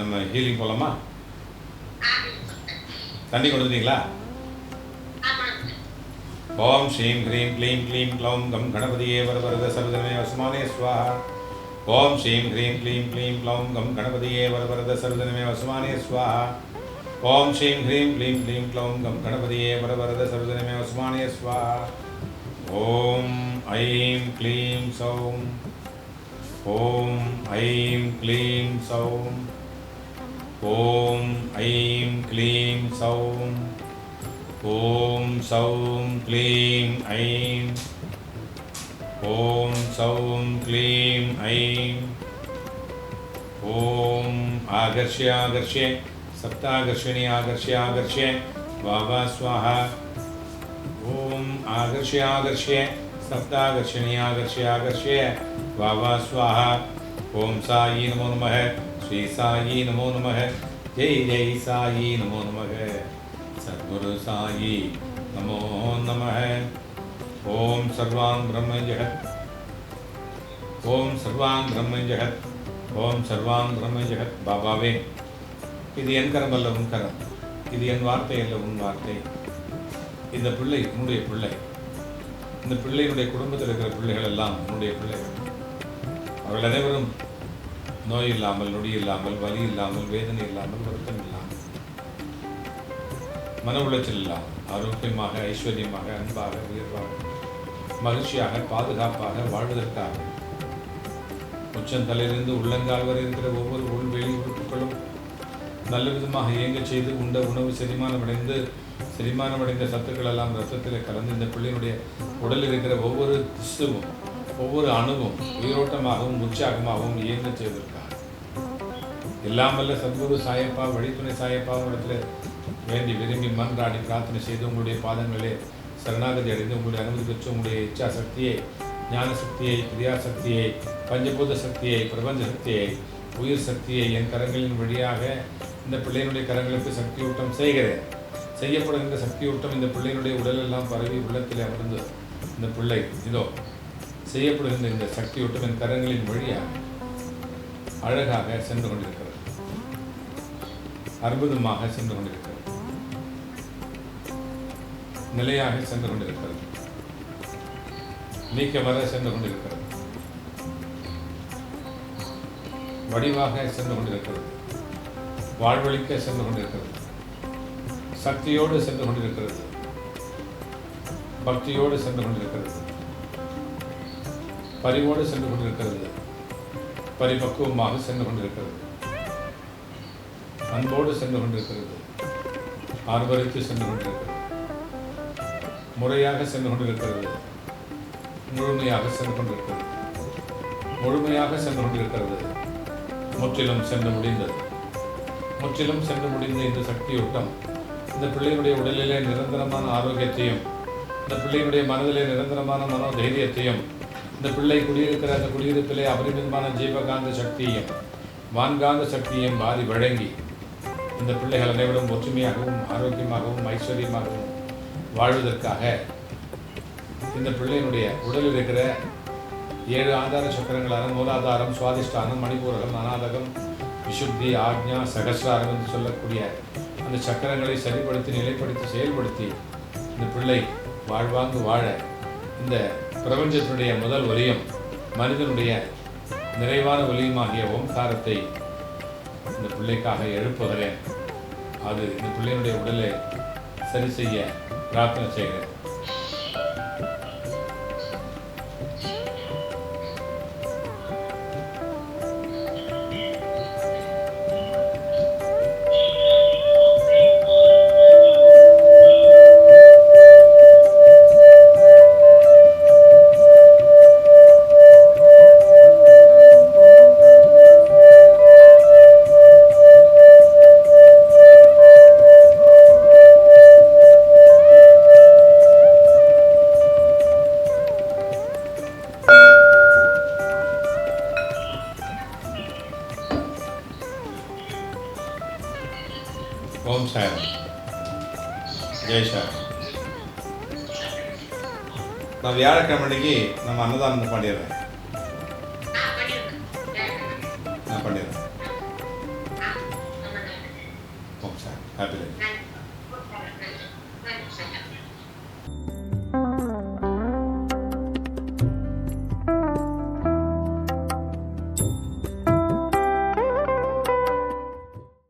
நம்ம ஹீலிங் போகலாமா தண்ணி கொடுத்துட்டீங்களா ஓம் ஸ்ரீம் ஹ்ரீம் க்ளீம் க்ளீம் க்ளௌம் கம் கணபதியே வரவரத சர்வதமே வசுமானே ஸ்வாஹா. ஓம் ஸ்ரீம் ஹ்ரீம் க்ளீம் க்ளீம் க்ளௌம் கம் கணபதியே வரவரத சர்வதமே வசுமானே ஸ்வாஹா. ஓம் ஸ்ரீம் ஹ்ரீம் க்ளீம் க்ளீம் க்ளௌம் கம் கணபதியே வரவரத சர்வதமே வசுமானே ஸ்வாஹா. ஓம் ஐம் க்ளீம் சௌம். ஓம் ஐம் க்ளீம் சௌம். ஓம் ஐம் க்ளீம் சௌம் ஓம் சௌம் க்ளீம் ஐம் ஓம் சௌம் க்ளீம் ஐம் ஓம் ஆகர்ஷ்ய ஆகர்ஷ்ய சப்தாகர்ஷிணி ஆகர்ஷ்ய ஆகர்ஷ்ய வாவா ஸ்வாஹா ஓம் ஆகர்ஷ்ய ஆகர்ஷ்ய சப்தாகர்ஷிணி ஆகர்ஷ்ய ஆகர்ஷ்ய வாவா ஸ்வாஹா ஓம் சாயி நமோ நமः ஸ்ரீ சாயி நமோ நமக. ஜெய் ஜெய் சாயி நமோ நமக. சத்குரு சாயி நமோ நமக. ஓம் சர்வாங் பிரம்ம ஜெகத். ஓம் சர்வாங் பிரம்ம ஜெகத். ஓம் சர்வாங் பிரம்ம ஜெகத். பாபாவே. இது என் கரம் அல்ல உன் கரம். இது என் வார்த்தை அல்ல உன் வார்த்தை. இந்த பிள்ளை உன்னுடைய பிள்ளை. இந்த பிள்ளையினுடைய குடும்பத்தில் இருக்கிற பிள்ளைகள் எல்லாம் உன்னுடைய பிள்ளைகள். அவர்கள் அனைவரும் நோய் இல்லாமல் நொடி இல்லாமல் வலி இல்லாமல் வேதனை இல்லாமல் வருத்தம் இல்லாமல். மன உளைச்சல் இல்லாமல் ஆரோக்கியமாக ஐஸ்வர்யமாக அன்பாக உயர்வாக மகிழ்ச்சியாக பாதுகாப்பாக வாழ்வதற்காக. உச்சந்தலையிலிருந்து உள்ளங்கால் வரை இருக்கிற ஒவ்வொரு உள்வெளி உறுப்புகளும் நல்ல விதமாக இயங்கச் செய்து உண்ட உணவு செரிமானமடைந்து செரிமானமடைந்த சத்துக்கள் எல்லாம் ரத்தத்தில் கலந்து இந்த பிள்ளையினுடைய உடலில் இருக்கிற ஒவ்வொரு திசுவும் ஒவ்வொரு அணுவும் உயிரோட்டமாகவும் உற்சாகமாகவும் இயங்க செய்திருக்காங்க எல்லாம் சத்குரு சாயப்பா வழித்துணை சாயப்பா இடத்துல வேண்டி விரும்பி மன்றாடி பிரார்த்தனை செய்து உங்களுடைய பாதங்களே சரணாகதி அடைந்து உங்களுடைய அனுமதி பெற்று உங்களுடைய இச்சா சக்தியை ஞான சக்தியை கிரியா சக்தியை பஞ்சபூத சக்தியை பிரபஞ்ச சக்தியை உயிர் சக்தியை என் கரங்களின் வழியாக இந்த பிள்ளையினுடைய கரங்களுக்கு சக்தியூட்டம் செய்கிறேன். செய்யப்படுகின்ற சக்தியூட்டம் இந்த பிள்ளையினுடைய உடலெல்லாம் பரவி உள்ளத்தில் அமர்ந்து இந்த பிள்ளை இதோ செய்யப்படுகின்ற இந்த சக்தி ஒட்டுமின் கரங்களின் வழியாக அழகாக சென்று கொண்டிருக்கிறது. அற்புதமாக சென்று கொண்டிருக்கிறது. நிலையாக சென்று கொண்டிருக்கிறது. நீக்க வர சென்று கொண்டிருக்கிறது. வடிவாக சென்று கொண்டிருக்கிறது. வாழ்வழிக்க சென்று கொண்டிருக்கிறது. சக்தியோடு சென்று கொண்டிருக்கிறது. பக்தியோடு சென்று கொண்டிருக்கிறது. பரிவோடு சென்று கொண்டிருக்கிறது. பரிபக்குவமாக சென்று கொண்டிருக்கிறது. அன்போடு சென்று கொண்டிருக்கிறது. ஆர்வரித்து சென்று கொண்டிருக்கிறது. முறையாக சென்று கொண்டிருக்கிறது. முழுமையாக சென்று கொண்டிருக்கிறது. முழுமையாக சென்று கொண்டிருக்கிறது. முற்றிலும் சென்று முடிந்தது. முற்றிலும் சென்று முடிந்த இந்த சக்தியூட்டம் இந்த பிள்ளையினுடைய உடலிலே நிரந்தரமான ஆரோக்கியத்தையும் இந்த பிள்ளையினுடைய மனதிலே நிரந்தரமான மனோதைரியத்தையும் இந்த பிள்ளை குடியிருக்கிற அந்த குடியிருப்பிலே அபரிமிதமான ஜீவகாந்த சக்தியையும் வான்காந்த சக்தியையும் வாரி வழங்கி இந்த பிள்ளைகள் அனைவரும் ஒற்றுமையாகவும் ஆரோக்கியமாகவும் ஐஸ்வர்யமாகவும் வாழ்வதற்காக இந்த பிள்ளையினுடைய உடலில் இருக்கிற ஏழு ஆதார சக்கரங்களான மூலாதாரம் சுவாதிஷ்டானம் மணிபூரகம் அநாதகம் விசுத்தி ஆக்ஞா சகசிராரம் என்று சொல்லக்கூடிய அந்த சக்கரங்களை சரிப்படுத்தி நிலைப்படுத்தி செயல்படுத்தி இந்த பிள்ளை வாழ்வாங்கு வாழ இந்த பிரபஞ்சத்தினுடைய முதல் ஒலியும் மனிதனுடைய நிறைவான ஒலியுமாகிய ஓம்காரத்தை இந்த பிள்ளைக்காக எழுப்புகிறேன். அது இந்த பிள்ளையினுடைய உடலை சரி செய்ய பிரார்த்தனை செய்கிறேன். ஓம் சார் ஜெய் சார் நான் வியாழக்கிழமை அன்னைக்கு நம்ம அன்னதானம் பண்ணிடுறேன். நான் பண்ணிடுறேன். ஓம் சார் ஹாப்பி லைஃப்